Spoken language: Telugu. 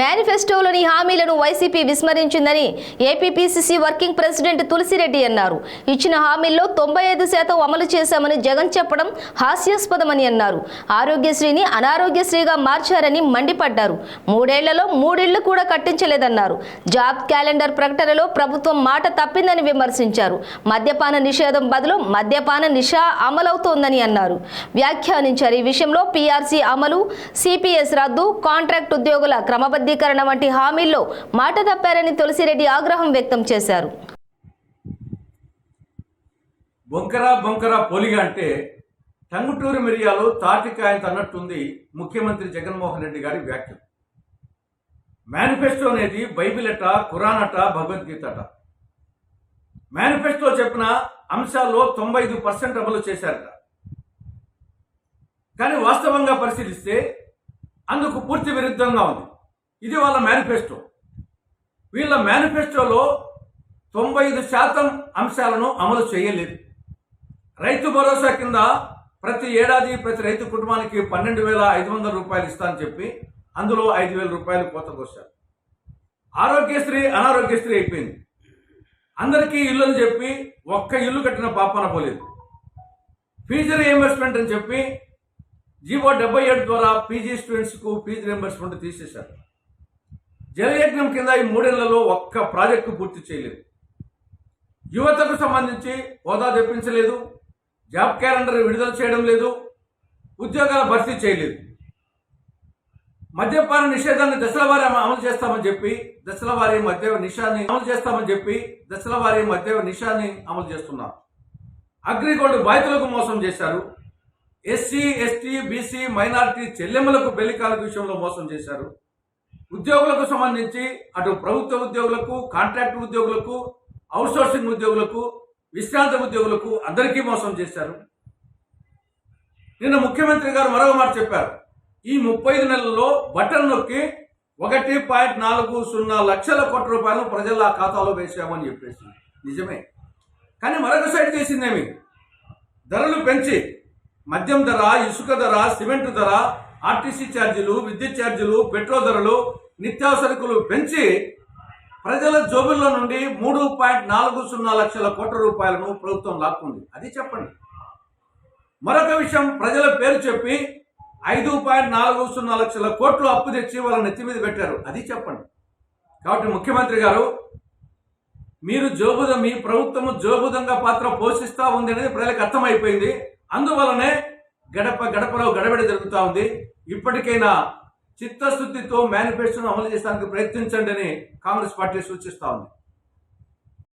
మేనిఫెస్టోలోని హామీలను వైసీపీ విస్మరించిందని ఏపీపీసీసీ వర్కింగ్ ప్రెసిడెంట్ తులసిరెడ్డి అన్నారు. ఇచ్చిన హామీల్లో తొంభై ఐదు శాతం అమలు చేశామని జగన్ చెప్పడం హాస్యాస్పదమని అన్నారు. ఆరోగ్యశ్రీని అనారోగ్యశ్రీగా మార్చారని మండిపడ్డారు. మూడేళ్ళలో మూడిళ్ళు కూడా కట్టించలేదన్నారు. జాబ్ క్యాలెండర్ ప్రకటనలో ప్రభుత్వం మాట తప్పిందని విమర్శించారు. మద్యపాన నిషేధం బదులు మద్యపాన నిషా అమలవుతోందని అన్నారు. వ్యాఖ్యానించారు. ఈ విషయంలో పీఆర్సీ అమలు సిపిఎస్ రద్దు కాంట్రాక్ట్ ఉద్యోగుల క్రమబద్ధీకరణ వంటి హామీల్లో మాట తప్పారని తులసిరెడ్డి ఆగ్రహం వ్యక్తం చేశారు. బొంకర బొంకర పోలిగా అంటే టంగుటూరు మిరియాలు తాటికాయంత అన్నట్టుంది ముఖ్యమంత్రి జగన్మోహన్ రెడ్డి గారి వ్యాఖ్యలు. మేనిఫెస్టో అనేది బైబిల్ అట ఖురాన్ అట భగవద్గీత అట. మేనిఫెస్టో చెప్పిన అంశాల్లో తొంభై ఐదు పర్సెంట్ అమలు చేశారట. కానీ వాస్తవంగా పరిశీలిస్తే అందుకు పూర్తి విరుద్ధంగా ఉంది. ఇది వాళ్ళ మేనిఫెస్టో. వీళ్ళ మేనిఫెస్టోలో తొంభై ఐదు శాతం అంశాలను అమలు చేయలేదు. రైతు భరోసా కింద ప్రతి ఏడాది ప్రతి రైతు కుటుంబానికి పన్నెండు వేల ఐదు వందల రూపాయలు ఇస్తానని చెప్పి అందులో ఐదు వేల రూపాయలు కోతకొచ్చారు ఆరోగ్యశ్రీ అనారోగ్యశ్రీ అయిపోయింది. అందరికీ ఇల్లు అని చెప్పి ఒక్క ఇల్లు కట్టిన పాపన పోలేదు. ఫీజు రియంబర్స్మెంట్ అని చెప్పి జీవో డెబ్బై ఏడు ద్వారా పీజీ స్టూడెంట్స్కు ఫీజు రియంబర్స్మెంట్ తీసేశారు. జలయజ్ఞం కింద ఈ మూడేళ్ళలో ఒక్క ప్రాజెక్టు పూర్తి చేయలేదు. యువతకు సంబంధించి హోదా తెప్పించలేదు. జాబ్ క్యాలెండర్ విడుదల చేయడం లేదు. ఉద్యోగాల భర్తీ చేయలేదు. మద్యపాన నిషేధాన్ని దశల వారి అమలు చేస్తామని చెప్పి దశల వారి మద్య నిషాన్ని అమలు చేస్తామని చెప్పి దశల వారి మద్య నిషాన్ని అమలు చేస్తున్నారు. అగ్రిగోల్డ్ బాధితులకు మోసం చేశారు. ఎస్సీ ఎస్టీ బీసీ మైనార్టీ చెల్లెమ్మలకు బెల్లికాల విషయంలో మోసం చేశారు. ఉద్యోగులకు సంబంధించి అటు ప్రభుత్వ ఉద్యోగులకు కాంట్రాక్ట్ ఉద్యోగులకు అవుట్సోర్సింగ్ ఉద్యోగులకు విశ్రాంత ఉద్యోగులకు అందరికీ మోసం చేశారు. నిన్న ముఖ్యమంత్రి గారు మరొక మాట చెప్పారు. ఈ ముప్పై ఐదు నెలల్లో బటన్ నొక్కి ఒకటి పాయింట్ నాలుగు సున్నా లక్షల కోట్ల రూపాయలను ప్రజల ఖాతాలో వేసామని చెప్పేసి. నిజమే. కానీ మరొక సైడ్ చేసిందేమి? ధరలు పెంచి మద్యం ధర ఇసుక ధర సిమెంట్ ధర ఆర్టీసీ ఛార్జీలు విద్యుత్ ఛార్జీలు పెట్రోల్ ధరలు నిత్యావసరకులు పెంచి ప్రజల జోబుల్లో నుండి మూడు పాయింట్ నాలుగు సున్నా లక్షల కోట్ల రూపాయలను ప్రభుత్వం లాక్కుంది. అది చెప్పండి. మరొక విషయం ప్రజల పేరు చెప్పి ఐదు పాయింట్ నాలుగు సున్నా లక్షల కోట్లు అప్పు తెచ్చి వాళ్ళ నెత్తి మీద పెట్టారు. అది చెప్పండి. కాబట్టి ముఖ్యమంత్రి గారు మీరు జోబుద మీ ప్రభుత్వము జోబుదంగా పాత్ర పోషిస్తూ ఉంది అనేది ప్రజలకు అర్థమైపోయింది. అందువలనే గడప గడపలో గడబడి జరుగుతూ ఉంది. ఇప్పటికైనా చిత్తశుద్ధితో మేనిఫెస్టోను అమలు చేయడానికి ప్రయత్నించండి అని కాంగ్రెస్ పార్టీ సూచిస్తూ ఉంది.